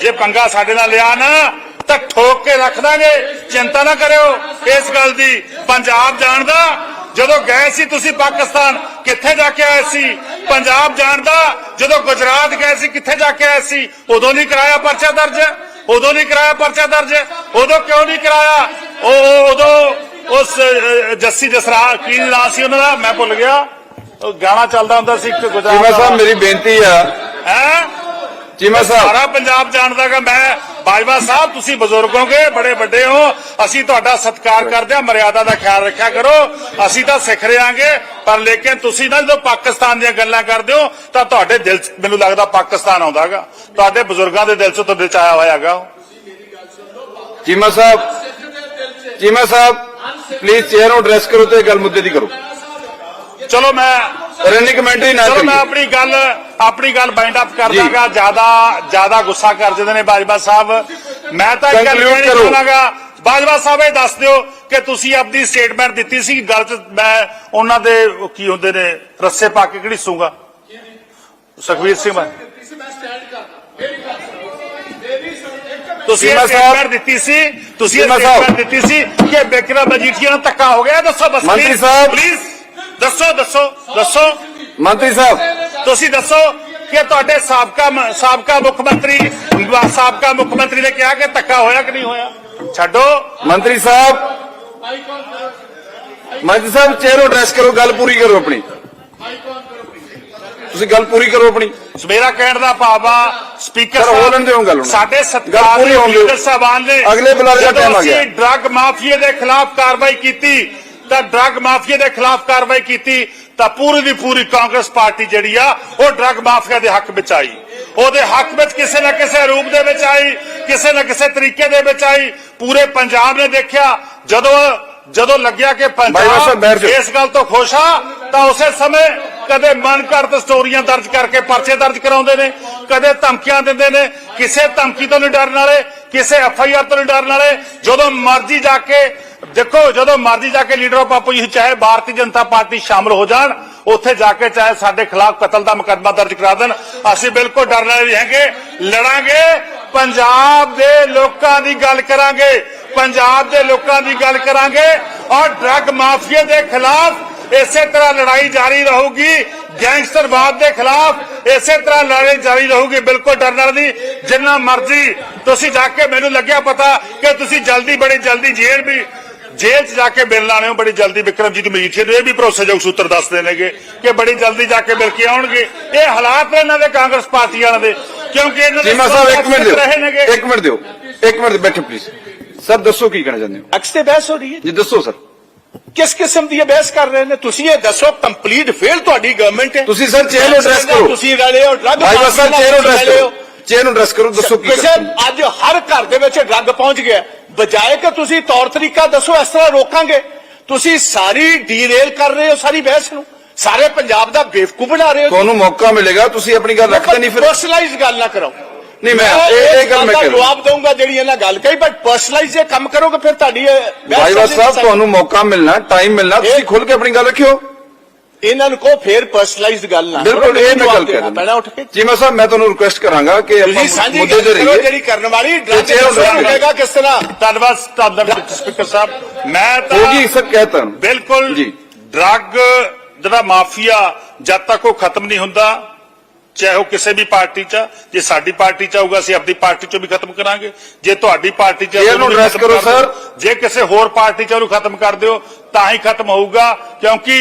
ਜੇ ਪੰਗਾ ਸਾਡੇ ਨਾਲ ਲਿਆ ਨਾ ਤਾਂ ਠੋਕ ਕੇ ਰੱਖ ਦਾਂਗੇ। ਚਿੰਤਾ ਨਾ ਕਰਿਓ ਇਸ ਗੱਲ ਦੀ। ਪੰਜਾਬ ਜਾਣਦਾ ਜਦੋਂ ਗਏ ਸੀ ਤੁਸੀਂ ਪਾਕਿਸਤਾਨ ਕਿੱਥੇ ਜਾ ਕੇ ਆਏ ਸੀ? ਪੰਜਾਬ ਜਾਣਦਾ ਜਦੋਂ ਗੁਜਰਾਤ ਗਏ ਸੀ ਕਿੱਥੇ ਜਾ ਕੇ ਆਏ ਸੀ? ਉਦੋਂ ਨਹੀਂ ਕਰਾਇਆ ਪਰਚਾ ਦਰਜ? ਉਦੋਂ ਨਹੀਂ ਕਰਾਇਆ ਪਰਚਾ ਦਰਜ? ਉਦੋਂ ਕਿਉਂ ਨਹੀਂ ਕਰਾਇਆ? ਉਹ ਉਦੋਂ ਉਸ ਜੱਸੀ ਜਸਰਾ ਕੀ ਨਾਂ ਸੀ ਉਹਨਾਂ ਦਾ? ਮੈਂ ਭੁੱਲ ਗਿਆ। ਉਹ ਗਾਣਾ ਚੱਲਦਾ ਹੁੰਦਾ ਸੀ ਇੱਕ ਗੁਜਰਾਤ ਸਾਹਿਬ ਮੇਰੀ ਬੇਨਤੀ ਆ। ਹੈ? ਚੀਮਾ ਸਾਹਿਬ। ਸਾਰਾ ਪੰਜਾਬ ਜਾਣਦਾ ਕਿ ਮੈਂ ਬਾਜਵਾ ਸਾਹਿਬ ਤੁਸੀਂ ਬਜ਼ੁਰਗ ਹੋਗੇ ਬੜੇ ਵੱਡੇ ਹੋ ਅਸੀਂ ਤੁਹਾਡਾ ਸਤਿਕਾਰ ਕਰਦੇ ਹਾਂ ਮਰਿਆਦਾ ਦਾ ਖਿਆਲ ਰੱਖਿਆ ਕਰੋ ਅਸੀਂ ਤਾਂ ਸਿੱਖ ਰਿਆਂਗੇ ਪਰ ਲੇਕਿਨ ਤੁਸੀਂ ਨਾ ਜਦੋਂ ਪਾਕਿਸਤਾਨ ਦੀਆਂ ਗੱਲਾਂ ਕਰਦੇ ਹੋ ਤਾਂ ਤੁਹਾਡੇ ਦਿਲ ਮੈਨੂੰ ਲੱਗਦਾ ਪਾਕਿਸਤਾਨ ਆਉਂਦਾਗਾ ਤੁਹਾਡੇ ਬਜ਼ੁਰਗਾਂ ਦੇ ਦਿਲ 'ਚ ਤੁਹਾਡੇ 'ਚ ਆਇਆ ਹੋਇਆ ਹੈਗਾ। ਚੀਮਾ ਸਾਹਿਬ ਚੀਮਾ ਸਾਹਿਬ ਪਲੀਜ਼ ਚੇਅਰ ਨੂੰ ਐਡਰੈਸ ਕਰੋ ਤੇ ਗੱਲ ਮੁੱਦੇ ਦੀ ਕਰੋ। ਚਲੋ ਮੈਂ ਰੈਨੀ ਕਮੈਂਟਰੀ ਨਾ ਚਲੋ ਮੈਂ ਆਪਣੀ ਗੱਲ ਆਪਣੀ ਗੱਲ ਬਾਈਂਡ ਅਪ ਕਰ ਜੀ। ਦਾਂਗਾ ਜ਼ਿਆਦਾ ਜ਼ਿਆਦਾ ਗੁੱਸਾ ਕਰ ਜਾਂਦੇ ਨੇ ਬਾਜਵਾ ਸਾਹਿਬ ਮੈਂ ਤਾਂ ਇੱਕ ਗੱਲ Conclude ਕਹਿਣੀ ਕਰੋ। ਚਾਹਾਂਗਾ ਬਾਜਵਾ ਸਾਹਿਬ ਇਹ ਦੱਸ ਦਿਓ ਕਿ ਤੁਸੀਂ ਆਪਣੀ ਸਟੇਟਮੈਂਟ ਦਿੱਤੀ ਸੀ ਗੱਲ ਚ ਮੈਂ ਉਹਨਾਂ ਦੇ ਉਹ ਕੀ ਹੁੰਦੇ ਨੇ ਰੱਸੇ ਪਾ ਕੇ ਕਿਹੜੀ ਸੂਗਾ ਸੁਖਵੀਰ ਸਿੰਘ ਬਾਈ ਤੁਸੀਂ ਚੀਮਾ ਇਹ ਸਾਹਿਬ- ਸਟੇਟਮੈਂਟ ਦਿੱਤੀ ਸੀ ਤੁਸੀਂ ਇਹ ਚੀਮਾ ਸਾਹਿਬ। ਸਟੇਟਮੈਂਟ ਦਿੱਤੀ ਸੀ ਕਿ ਬਿਕਰਮ ਮਜੀਠੀਆ ਨੂੰ ਧੱਕਾ ਹੋ ਗਿਆ ਦੱਸੋ ਬਸ ਮੰਤਰੀ ਸਾਹਿਬ। ਪਲੀਜ਼ ਦੱਸੋ ਦੱਸੋ ਦੱਸੋ ਮੰਤਰੀ ਸਾਹਿਬ ਤੁਸੀਂ ਦੱਸੋ ਕਿ ਤੁਹਾਡੇ ਸਾਬਕਾ ਸਾਬਕਾ ਮੁੱਖ ਮੰਤਰੀ ਸਾਬਕਾ ਮੁੱਖ ਮੰਤਰੀ ਨੇ ਕਿਹਾ ਕਿ ਧੱਕਾ ਹੋਇਆ ਕਿ ਨਹੀਂ ਹੋਇਆ ਛੱਡੋ ਮੰਤਰੀ ਸਾਹਿਬ ਮੰਤਰੀ ਸਾਹਿਬ ਚੇਅਰ ਨੂੰ ਐਡਰੈਸ ਕਰੋ ਗੱਲ ਪੂਰੀ ਕਰੋ ਆਪਣੀ ਤੁਸੀਂ ਗੱਲ ਪੂਰੀ ਕਰੋ ਆਪਣੀ ਮੇਰਾ ਕਹਿਣ ਦਾ ਭਾਵ ਆ ਸਪੀਕਰ ਸਰ, ਹੋਣ ਦਿਓ ਗੱਲ। ਸਾਡੇ ਸਤਿਕਾਰ। ਲੀਡਰ ਸਾਹਿਬਾਨ ਨੇ ਅਗਲੇ ਬੁਲਾਰੇ ਦਾ time ਆ ਗਿਆ। ਡਰੱਗ ਮਾਫੀਏ ਦੇ ਖਿਲਾਫ ਕਾਰਵਾਈ ਕੀਤੀ ਤਾਂ ਡਰੱਗ ਮਾਫੀਏ ਦੇ ਖਿਲਾਫ ਕਾਰਵਾਈ ਕੀਤੀ ਤਾਂ ਪੂਰੀ ਦੀ ਪੂਰੀ ਕਾਂਗਰਸ ਪਾਰਟੀ ਜਿਹੜੀ ਆ ਉਹ ਡਰੱਗ ਮਾਫੀਆ ਦੇ ਹੱਕ ਵਿੱਚ ਆਈ। ਉਹਦੇ ਹੱਕ ਵਿੱਚ ਕਿਸੇ ਨਾ ਕਿਸੇ ਰੂਪ ਦੇ ਵਿੱਚ ਆਈ ਕਿਸੇ ਨਾ ਕਿਸੇ ਤਰੀਕੇ ਦੇ ਵਿੱਚ ਆਈ। ਪੂਰੇ ਪੰਜਾਬ ਨੇ ਦੇਖਿਆ ਜਦੋਂ ਜਦੋਂ ਲੱਗਿਆ ਕਿ ਪੰਜਾਬ। ਇਸ ਗੱਲ ਤੋਂ ਖੁਸ਼ ਆ ਤਾਂ ਉਸੇ ਸਮੇਂ ਕਦੇ ਮਨ ਕਰਤ ਸਟੋਰੀਆਂ ਦਰਜ ਕਰਕੇ ਪਰਚੇ ਦਰਜ ਕਰਾਉਂਦੇ ਨੇ ਕਦੇ ਧਮਕੀਆਂ ਦਿੰਦੇ ਨੇ। ਕਿਸੇ ਧਮਕੀ ਤੋਂ ਨਹੀਂ ਡਰਨ ਵਾਲੇ ਕਿਸੇ ਐਫ ਆਈ ਆਰ ਤੋਂ ਨਹੀਂ ਡਰਨ ਵਾਲੇ। ਜਦੋਂ ਮਰਜ਼ੀ ਜਾ ਕੇ ਦੇਖੋ, ਜਦੋਂ ਮਰਜ਼ੀ ਜਾ ਕੇ ਲੀਡਰ ਆਫ ਆਪੋਜੀਸ਼ਨ ਚਾਹੇ ਭਾਰਤੀ ਜਨਤਾ ਪਾਰਟੀ ਸ਼ਾਮਲ ਹੋ ਜਾਣ, ਉੱਥੇ ਜਾ ਕੇ ਚਾਹੇ ਸਾਡੇ ਖਿਲਾਫ ਕਤਲ ਦਾ ਮੁਕੱਦਮਾ ਦਰਜ ਕਰਾ ਦੇਣ, ਅਸੀਂ ਬਿਲਕੁਲ ਡਰਨ ਵਾਲੇ ਨਹੀਂ ਹੈਗੇ, ਲੜਾਂਗੇ, ਪੰਜਾਬ ਦੇ ਲੋਕਾਂ ਦੀ ਗੱਲ ਕਰਾਂਗੇ, ਪੰਜਾਬ ਦੇ ਲੋਕਾਂ ਦੀ ਗੱਲ ਕਰਾਂਗੇ, ਔਰ ਡਰੱਗ ਮਾਫੀਆ ਦੇ ਖਿਲਾਫ ਇਸੇ ਤਰ੍ਹਾਂ ਲੜਾਈ ਜਾਰੀ ਰਹੂਗੀ, ਗੈਂਗਸਟਰਵਾਦ ਦੇ ਖਿਲਾਫ ਇਸੇ ਤਰ੍ਹਾਂ ਲੜਾਈ ਜਾਰੀ ਰਹੂਗੀ, ਬਿਲਕੁਲ ਡਰਨ ਵਾਲੀ ਨਹੀਂ, ਜਿੰਨਾ ਮਰਜ਼ੀ ਤੁਸੀਂ ਜਾ ਕੇ ਮੈਨੂੰ ਲੱਗਿਆ ਪਤਾ ਕਿ ਤੁਸੀਂ ਜਲਦੀ ਬੜੀ ਜਲਦੀ ਜੇਲ੍ਹ ਵੀ ਜੇਲ੍ਹ 'ਚ ਜਾ ਕੇ ਮਿਲਣ ਹੋ ਬੜੀ ਜਲਦੀ ਵਿਕਰਮਜੀਤ ਮਜੀਠੀਆ ਨੂੰ ਇਹ ਵੀ ਭਰੋਸੇਯੋਗ ਸੂਤਰ ਦੱਸਦੇ ਨੇਗੇ ਕਿ ਬੜੀ ਜਲਦੀ ਜਾ ਕੇ ਮਿਲ ਕੇ ਆਉਣਗੇ? ਇਹ ਹਾਲਾਤ ਨੇ ਇਹਨਾਂ ਦੇ ਕਾਂਗਰਸ ਪਾਰਟੀ ਵਾਲਿਆਂ ਦੇ ਕਿਉਂਕਿ ਇਹਨਾਂ ਦੇ ਚੀਮਾ ਸਾਹਿਬ ਇੱਕ ਮਿੰਟ ਦਿਓ ਇੱਕ ਮਿੰਟ ਦਿਓ ਇੱਕ ਮਿੰਟ ਬੈਠੋ ਪਲੀਜ਼ ਸਰ ਦੱਸੋ ਕੀ ਕਹਿਣਾ ਚਾਹੁੰਦੇ ਹੋ? ਅਕਸ ਤੇ ਬਹਿਸ ਹੋ ਰਹੀ ਹੈ ਜੀ? ਦੱਸੋ ਸਰ। ਕਿਸ ਕਿਸਮ ਦੀ ਇਹ ਬਹਿਸ ਕਰ ਰਹੇ ਨੇ? ਤੁਸੀਂ ਇਹ ਦੱਸੋ ਕੰਪਲੀਟ ਫੇਲ ਤੁਹਾਡੀ ਗਵਰਨਮੈਂਟ ਹੈ। ਤੁਸੀਂ ਸਰ ਚੇਅਰ ਨੂੰ address ਕਰੋ। ਤੁਸੀਂ ਰਲੇ ਹੋ ਡਰੱਗ ਭਾਈ ਬਸ ਸਰ ਚੇਅਰ ਨੂੰ ਐਡਰੈਸ ਕਰੋ। ਚੇਅਰ ਨੂੰ ਐਡਰੈਸ ਕਰੋ ਦੱਸੋ ਕੀ ਕਿਸੇ ਅੱਜ ਹਰ ਘਰ ਦੇ ਵਿੱਚ ਡਰੱਗ ਪਹੁੰਚ ਗਿਆ। ਬਜਾਏ ਕਿ ਤੁਸੀਂ ਤੌਰ ਤਰੀਕਾ ਦੱਸੋ ਇਸ ਤਰ੍ਹਾਂ ਰੋਕਾਂਗੇ। ਤੁਸੀਂ ਸਾਰੀ ਡੀਰੇਲ ਕਰ ਰਹੇ ਹੋ ਸਾਰੀ ਬਹਿਸ ਨੂੰ। ਸਾਰੇ ਪੰਜਾਬ ਦਾ ਬੇਵਕੂਫ ਬਣਾ ਰਹੇ ਹੋ। ਤੁਹਾਨੂੰ ਮੌਕਾ ਮਿਲੇਗਾ ਤੁਸੀਂ ਆਪਣੀ ਗੱਲ ਰੱਖਦੇ ਨਹੀਂ ਫਿਰ। ਪਰਸਨਲਾਈਜ਼ ਗੱਲ ਨਾ ਕਰੋ। ਨਹੀਂ, ਮੈਂ- ਇਹ- ਇਹ ਗੱਲ ਮੈਂ ਕਰੂੰ। ਜਵਾਬ ਦਊਂਗਾ ਜਿਹੜੀ ਇਹਨਾਂ ਗੱਲ ਕਹੀ ਬਟ ਪਰਸਨਲਾਈਜ਼ ਜੇ ਕੰਮ ਕਰੋਗੇ ਫਿਰ ਤੁਹਾਡੀ ਇਹ ਬਹਿਸ ਭਾਈ ਸਾਹਿਬ। ਤੁਹਾਨੂੰ ਮੌਕਾ ਮਿਲਣਾ ਟਾਈਮ ਮਿਲਣਾ ਤੁਸੀਂ ਇਹ- ਖੁੱਲ ਕੇ ਆਪਣੀ ਗੱਲ ਰੱਖਿਓ। ਇਹਨਾਂ ਨੂੰ ਕਹੋ ਫੇਰ ਪਰਸਨਲਾਈਜ਼ਡ ਗੱਲ ਨਾ ਬਿਲਕੁਲ ਇਹ ਮੈਂ ਗੱਲ ਕਰ ਪੈਣਾ ਉੱਠ ਕੇ ਜੀਮਾ ਸਾਹਿਬ ਮੈਂ ਤੁਹਾਨੂੰ ਰਿਕੁਐਸਟ ਕਰਾਂਗਾ ਕਿ ਆਪਾਂ ਮੁੱਦੇ ਤੇ ਰਹੀਏ ਜਿਹੜੀ ਕਰਨ ਵਾਲੀ। ਮਿਲੇਗਾ ਕਿਸ ਤਰ੍ਹਾਂ ਧੰਨਵਾਦ ਧੰਨਵਾਦ ਸਪੀਕਰ ਸਾਹਿਬ ਮੈਂ ਤਾਂ ਹੋਗੀ ਸਰ ਕਹਿਤਾ ਬਿਲਕੁਲ ਜੀ। ਡਰੱਗ ਜਿਹੜਾ ਮਾਫੀਆ ਜਦ ਤੱਕ ਉਹ ਖਤਮ ਨਹੀਂ ਹੁੰਦਾ ਚਾਹੇ ਉਹ ਕਿਸੇ ਵੀ ਪਾਰਟੀ ਚ ਜੇ ਸਾਡੀ ਪਾਰਟੀ ਚ ਆਊਗਾ ਅਸੀਂ ਆਪਣੀ ਪਾਰਟੀ ਚੋਂ ਵੀ ਖਤਮ ਕਰਾਂਗੇ ਜੇ ਤੁਹਾਡੀ ਪਾਰਟੀ ਚ ਆ, ਇਹ ਉਹਨੂੰ ਨੂੰ ਵੀ address ਖਤਮ ਕਰੋ। ਸਰ। ਜੇ ਕਿਸੇ ਹੋਰ ਪਾਰਟੀ ਚ ਉਹਨੂੰ ਖਤਮ ਕਰ ਦਿਓ ਤਾਂ ਹੀ ਖਤਮ ਹੋਊਗਾ ਕਿਉਂਕਿ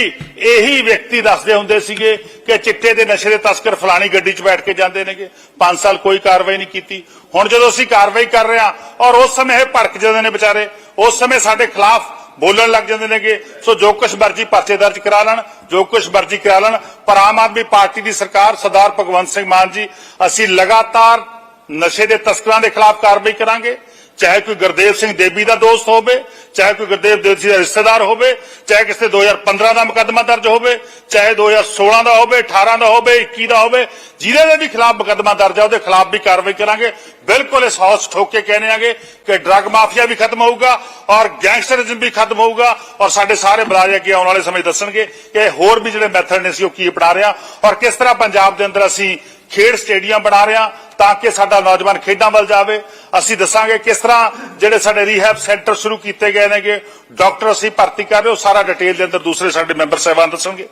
ਇਹੀ ਵਿਅਕਤੀ ਦੱਸਦੇ ਹੁੰਦੇ ਸੀਗੇ ਕਿ ਚਿੱਟੇ ਦੇ ਨਸ਼ੇ ਦੇ ਤਸਕਰ ਫਲਾਣੀ ਗੱਡੀ 'ਚ ਬੈਠ ਕੇ ਜਾਂਦੇ ਨੇਗੇ 5 ਸਾਲ ਕੋਈ ਕਾਰਵਾਈ ਨਹੀਂ ਕੀਤੀ ਹੁਣ ਜਦੋਂ ਅਸੀਂ ਕਾਰਵਾਈ ਕਰ ਰਹੇ ਹਾਂ ਔਰ ਉਸ ਸਮੇਂ ਇਹ ਭੜਕ ਜਾਂਦੇ ਨੇ ਵਿਚਾਰੇ ਉਸ ਸਮੇਂ ਸਾਡੇ ਖਿਲਾਫ ਬੋਲਣ ਲੱਗ ਜਾਂਦੇ ਨੇਗੇ। ਸੋ ਜੋ ਕੁਛ ਮਰਜ਼ੀ ਪਰਚੇ ਦਰਜ ਕਰਾ ਲੈਣ, ਜੋ ਕੁਛ ਮਰਜ਼ੀ ਕਰਾ ਲੈਣ, ਪਰ ਆਮ ਆਦਮੀ ਪਾਰਟੀ ਦੀ ਸਰਕਾਰ ਸਰਦਾਰ ਭਗਵੰਤ ਸਿੰਘ ਮਾਨ ਜੀ, ਅਸੀਂ ਲਗਾਤਾਰ ਨਸ਼ੇ ਦੇ ਤਸਕਰਾਂ ਦੇ ਖਿਲਾਫ ਕਾਰਵਾਈ ਕਰਾਂਗੇ। ਚਾਹੇ ਕੋਈ ਗੁਰਦੇਵ ਸਿੰਘ ਦੇਬੀ ਦਾ ਦੋਸਤ ਹੋਵੇ, ਚਾਹੇ ਕੋਈ ਗੁਰਦੇਵ ਦੇਵੀ ਦਾ ਰਿਸ਼ਤੇਦਾਰ ਹੋਵੇ, ਚਾਹੇ ਕਿਸੇ 2015 ਦਾ ਮੁਕੱਦਮਾ ਦਰਜ ਹੋਵੇ, ਚਾਹੇ 2016 ਦਾ ਹੋਵੇ 18 ਦਾ ਹੋਵੇ 21 ਦਾ ਹੋਵੇ, ਜਿਹਦੇ ਦੇ ਵੀ ਖਿਲਾਫ ਮੁਕੱਦਮਾ ਦਰਜ ਹੈ ਉਹਦੇ ਖਿਲਾਫ ਵੀ ਕਾਰਵਾਈ ਕਰਾਂਗੇ। ਬਿਲਕੁਲ ਇਸ ਹੌਸ ਠੋਕ ਕੇ ਕਹਿੰਦੇ ਆਂਗੇ ਕਿ ਡਰੱਗ ਮਾਫੀਆ ਵੀ ਖਤਮ ਹੋਊਗਾ ਔਰ ਗੈਂਗਸਟਰਿਜ਼ਮ ਵੀ ਖਤਮ ਹੋਊਗਾ ਔਰ ਸਾਡੇ ਸਾਰੇ ਬਲਾਜ ਅੱਗੇ ਆਉਣ ਵਾਲੇ ਸਮੇਂ ਦੱਸਣਗੇ ਕਿ ਹੋਰ ਵੀ ਜਿਹੜੇ ਮੈਥਡ ਨੇ ਸੀ ਉਹ ਕੀ ਅਪਣਾ ਰਿਹਾ ਔਰ ਕਿਸ ਤਰ੍ਹਾਂ ਪੰਜਾਬ ਦੇ ਅੰਦਰ ਅਸੀਂ ਖੇਡ ਸਟੇਡੀਅਮ ਬਣਾ ਰਿਹਾ ਤਾਂ ਕਿ ਸਾਡਾ ਨੌਜਵਾਨ ਖੇਡਾਂ ਵੱਲ ਜਾਵੇ। ਅਸੀਂ ਦੱਸਾਂਗੇ ਕਿਸ ਤਰ੍ਹਾਂ ਜਿਹੜੇ ਸਾਡੇ ਰੀਹੈਬ ਸੈਂਟਰ ਸ਼ੁਰੂ ਕੀਤੇ ਗਏ ਨੇਗੇ। ਡਾਕਟਰ ਅਸੀਂ ਭਰਤੀ ਕਰ ਰਹੇ ਉਹ ਸਾਰਾ ਡਿਟੇਲ ਦੇ ਅੰਦਰ ਦੂਸਰੇ ਸਾਡੇ ਮੈਂਬਰ ਸਾਹਿਬਾਨ ਦੱਸਣਗੇ।